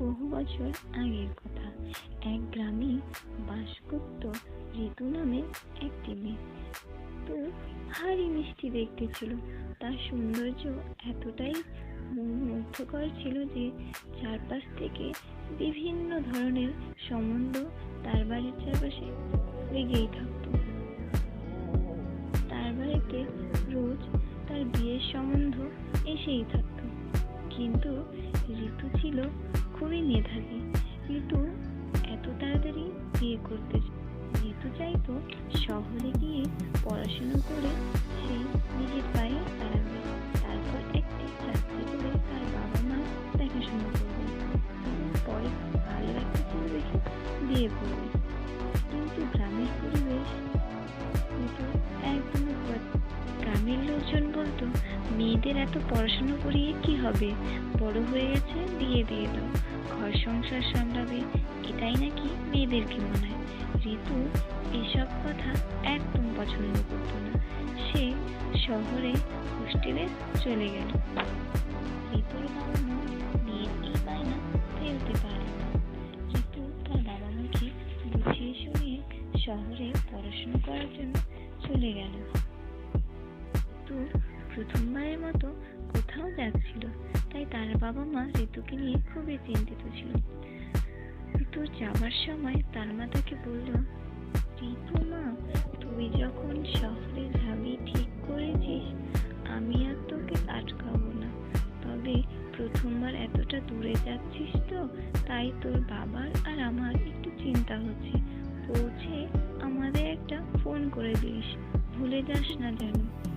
বহু বছর আগের কথা। এক গ্রামে বাস করত ঋতু নামে একটি মেয়ে। তো ভারী মিষ্টি দেখতে ছিল। তার সৌন্দর্য এতটাই মুগ্ধকর ছিল যে চারপাশ থেকে বিভিন্ন ধরনের সম্বন্ধ তার বাড়ির চারপাশে লেগেই থাকতো। তার বাড়িতে রোজ তার বিয়ের সম্বন্ধ এসেই থাকতো। কিন্তু ঋতু ছিল খুবই মেধাবী। ঋতু এত তাড়াতাড়ি বিয়ে করতে ঋতু চাইতো শহরে গিয়ে পড়াশুনো করে সে নিজের পায়ে দাঁড়াবে। তারপর একটি চাকরি করে তার বাবা মা দেখাশোনা করবে। এবং পরে ভালো একটা দেখে বিয়ে করবে। কিন্তু গ্রামের পরিবেশ পছ- গ্রামের লোকজন বলতো মেয়েদের এত পড়াশোনা করিয়ে কি হবে? বড় হয়ে গেছে, বিয়ে দিয়ে দাও। ঘর সংসার সামলাবে, এটাই নাকি মেয়েদেরকে মনে হয়। ঋতু এসব কথা একদম পছন্দ করতো না। সে শহরে হোস্টেলে চলে গেল। ঋতুর বাবা মা মেয়ের এই বায়না ফেলতে পারল না। ঋতু তার বাবা মাকে বুঝিয়ে শুনিয়ে শহরে পড়াশোনা করার জন্য চলে গেল। প্রথমবারের মতো কোথাও যাচ্ছিল। তাই তার বাবা মা ঋতুকে নিয়ে খুবই চিন্তিত ছিল। ঋতু যাওয়ার সময় তার মা তাকে বলল, ঋতু মা, তুই যখন শহরে যাবি, ঠিক করেছিস, আমি আর তোকে আটকাবো না। তবে প্রথমবার এতটা দূরে যাচ্ছিস তো, তাই তোর বাবার আর আমার একটু চিন্তা হচ্ছে। পৌঁছে আমাদের একটা ফোন করে দিস, ভুলে যাস না যেন।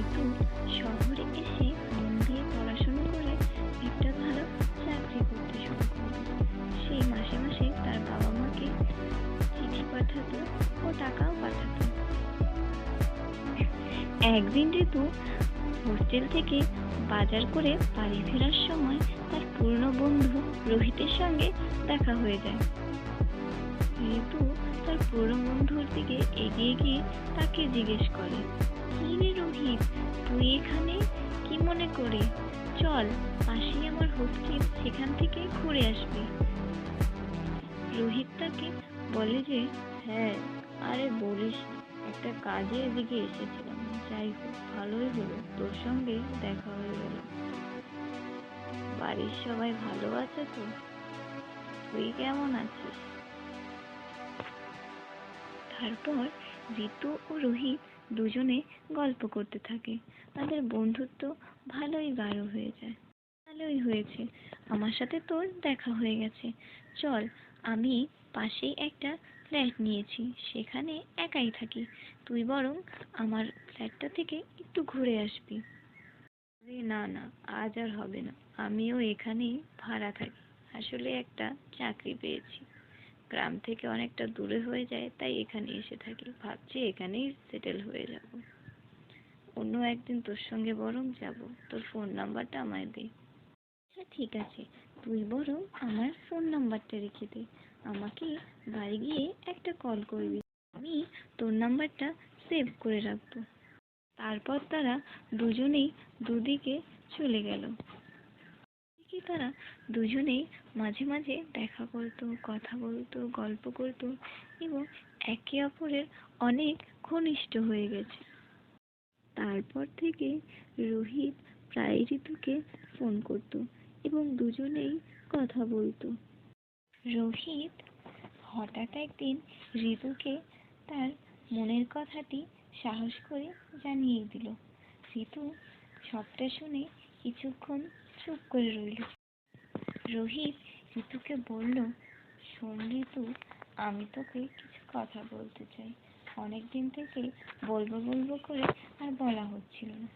ঋতু শহরে এসে দিয়ে পড়াশোনা করে একটা ভালো চাকরি করতে শুরু করল। সেই মাসে মাসে তার বাবা মাকে চিঠি পাঠাতো ও টাকাও পাঠাতো। একদিন ঋতু হোস্টেল থেকে বাজার করে বাড়ি ফেরার সময় তার পুরনো বন্ধু রোহিতের সঙ্গে দেখা হয়ে যায়। ঋতু তার পুরনো বন্ধুর দিকে এগিয়ে গিয়ে তাকে জিজ্ঞেস করে কি রোহিত, তুই এখানে? কি মনে করে? চল, পাশেই আমার হোস্টেল, সেখান থেকে ঘুরে আসবি। রোহিত তাকে বলে যে হ্যাঁ আরে বলিস একটা কাজে এদিকে এসেছিলাম। যাই হোক, ভালোই হলো, তোর সঙ্গে দেখা হয়ে গেল। বাড়ির সবাই ভালো আছে তো? তুই কেমন আছিস? তারপর ঋতু ও রোহিত দুজনে গল্প করতে থাকে। তাদের বন্ধুত্ব ভালোই গাঢ় হয়ে যায়। ভালোই হয়েছে। আমার সাথে তোর দেখা হয়ে গেছে। চল, আমি পাশেই একটা ফ্ল্যাট নিয়েছি। সেখানে একাই থাকি। তুই বরং আমার ফ্ল্যাটটা থেকে একটু ঘুরে আসবি। আরে না না, আজ আর হবে না। আমিও এখানেই ভাড়া থাকি। আসলে একটা চাকরি পেয়েছি। গ্রাম থেকে অনেকটা দূরে হয়ে যায়, তাই এখানে এসে থাকি। ভাবছি এখানেই সেটেল হয়ে যাব। অন্য একদিন তোর সঙ্গে বরং যাব। তোর ফোন নাম্বারটা আমায় দে। আচ্ছা ঠিক আছে। তুই বরং আমার ফোন নাম্বারটা রেখে দে। আমাকে বাড়ি গিয়ে একটা কল করবি। আমি তোর নাম্বারটা সেভ করে রাখব। তারপর তারা দুজনেই দুদিকে চলে গেল। এদিকে তারা। দুজনেই মাঝে মাঝে দেখা করতো, কথা বলতো, গল্প করতো এবং একে অপরের অনেক ঘনিষ্ঠ হয়ে গেছে। তারপর থেকে রোহিত প্রায় ঋতুকে ফোন করতো এবং দুজনেই কথা বলতো। রোহিত হঠাৎ একদিন ঋতুকে তার মনের কথাটি সাহস করে জানিয়ে দিল। ঋতু সবটা শুনে কিছুক্ষণ চুপ করে রইল। রোহিত ঋতুকে বলল শোন ঋতু আমি তোকে কিছু কথা বলতে চাই। অনেক দিন থেকে বলব বলব করে আর বলা হচ্ছিল না।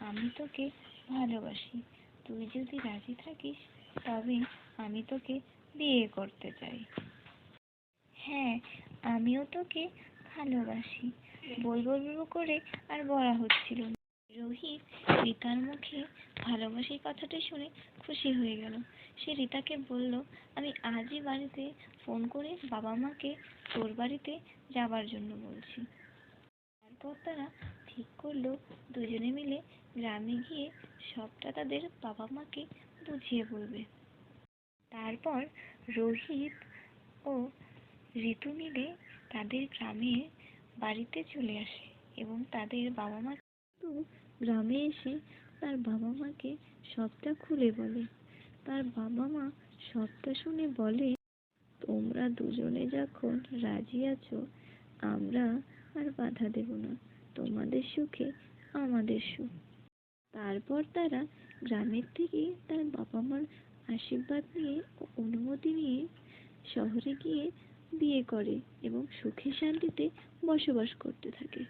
আমি তোকে ভালোবাসি। তুই যদি রাজি থাকিস, তবে আমি তোকে বিয়ে করতে চাই। হ্যাঁ আমিও তোকে ভালোবাসি। বলব বলব করে আর বলা হচ্ছিল না। রোহিত রিতার মুখে ভালোবাসি কথাটা শুনে খুশি হয়ে গেল। সে রিতাকে বলল, আমি আজই বাড়িতে ফোন করে বাবা মাকে তোর বাড়িতে যাবার জন্য বলছি। তারপর তারা ঠিক করল, দুজনে মিলে গ্রামে গিয়ে সবটা তাদের বাবা মাকে বুঝিয়ে বলবে। তারপর রোহিত ও ঋতু মিলে তাদের গ্রামে বাড়িতে চলে আসে এবং তাদের বাবা মা তো গ্রামে এসে তার বাবা মাকে সবটা খুলে বলে। তার বাবা মা সবটা শুনে বলে, তোমরা দুজনে যখন রাজি আছো, আমরা আর বাধা দেব না। তোমাদের সুখে আমাদের সুখ। তারপর তারা গ্রামের থেকে তার বাবা মার আশীর্বাদ নিয়ে ও অনুমতি নিয়ে শহরে গিয়ে বিয়ে করে এবং সুখে শান্তিতে বসবাস করতে থাকে।